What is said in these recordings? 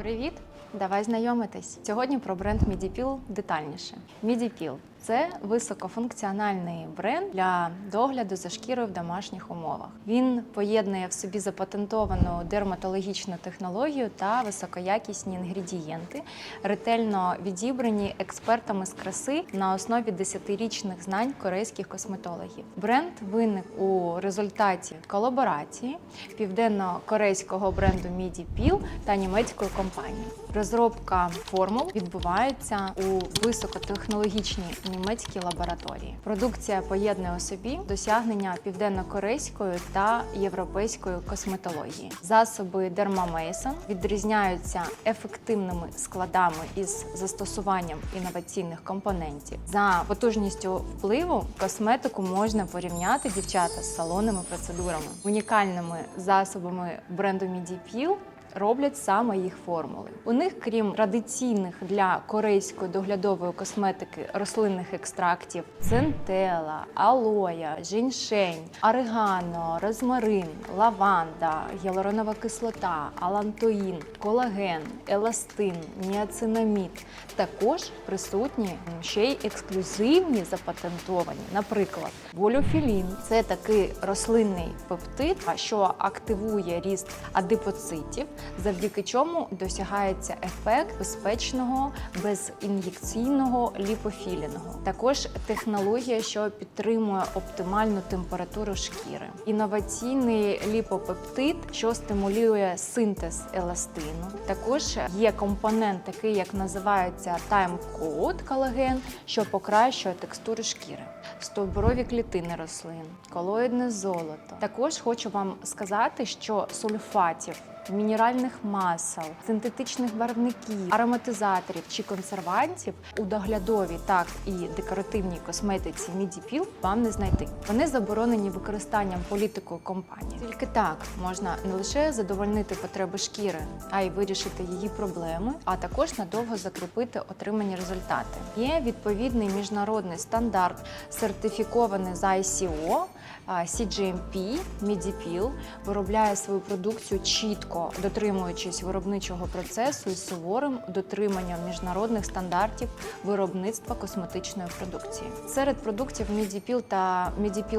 Привіт! Давай знайомитись. Сьогодні про бренд Мідіпіл детальніше. MIDIPIL – це високофункціональний бренд для догляду за шкірою в домашніх умовах. Він поєднує в собі запатентовану дерматологічну технологію та високоякісні інгредієнти, ретельно відібрані експертами з краси на основі десятирічних знань корейських косметологів. Бренд виник у результаті колаборації південно-корейського бренду MIDIPIL та німецької компанії. Розробка формул відбувається у високотехнологічній німецькій лабораторії. Продукція поєднує у собі досягнення південно-корейської та європейської косметології. Засоби Derma відрізняються ефективними складами із застосуванням інноваційних компонентів. За потужністю впливу косметику можна порівняти дівчата з салонними процедурами, унікальними засобами бренду MIDIPIL роблять саме їх формули. У них, крім традиційних для корейської доглядової косметики рослинних екстрактів, центела, алоя, жіншень, орегано, розмарин, лаванда, гіалуронова кислота, алантоїн, колаген, еластин, ніацинамід, також присутні ще й ексклюзивні запатентовані, наприклад, волюфілін це такий рослинний пептид, що активує ріст адипоцитів, завдяки чому досягається ефект безпечного безін'єкційного ліпофілінгу. Також технологія, що підтримує оптимальну температуру шкіри, інноваційний ліпопептид, що стимулює синтез еластину. Також є компонент, такий як називається тайм-код колаген, що покращує текстуру шкіри. Стовбурові клітини рослин, колоїдне золото. Також хочу вам сказати, що сульфатів мінеральних масел, синтетичних барвників, ароматизаторів чи консервантів у доглядовій, так і декоративній косметиці MIDIPIL вам не знайти. Вони заборонені використанням політикою компанії. Тільки так можна не лише задовольнити потреби шкіри, а й вирішити її проблеми, а також надовго закріпити отримані результати. Є відповідний міжнародний стандарт, сертифікований з ICO, CGMP, MIDIPIL виробляє свою продукцію чітко дотримуючись виробничого процесу і суворим дотриманням міжнародних стандартів виробництва косметичної продукції. Серед продуктів MIDIPIL та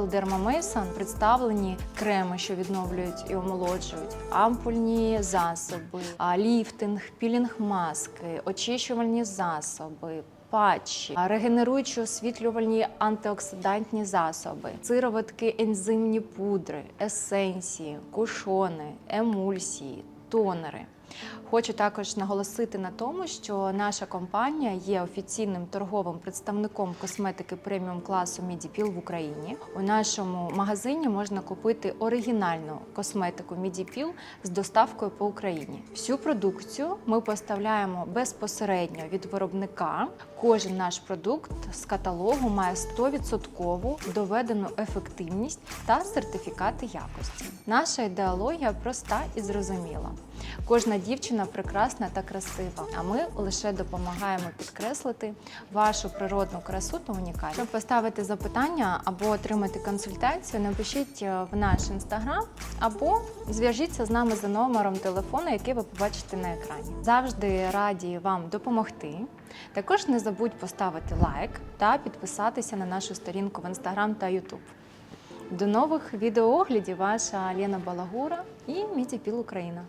Derma Mason представлені креми, що відновлюють і омолоджують, ампульні засоби, ліфтинг, пілінг маски, очищувальні засоби патчі, регенеруючі освітлювальні антиоксидантні засоби, сироватки, ензимні пудри, есенції, кушони, емульсії, тонери. Хочу також наголосити на тому, що наша компанія є офіційним торговим представником косметики преміум класу MIDIPIL в Україні. У нашому магазині можна купити оригінальну косметику MIDIPIL з доставкою по Україні. Всю продукцію ми поставляємо безпосередньо від виробника. Кожен наш продукт з каталогу має 100% доведену ефективність та сертифікати якості. Наша ідеологія проста і зрозуміла. Кожна дівчина прекрасна та красива, а ми лише допомагаємо підкреслити вашу природну красу та унікальність. Щоб поставити запитання або отримати консультацію, напишіть в наш інстаграм або зв'яжіться з нами за номером телефону, який ви побачите на екрані. Завжди раді вам допомогти. Також не забудь поставити лайк та підписатися на нашу сторінку в інстаграм та ютуб. До нових відеооглядів ваша Лена Балагура і Міті Піл Україна.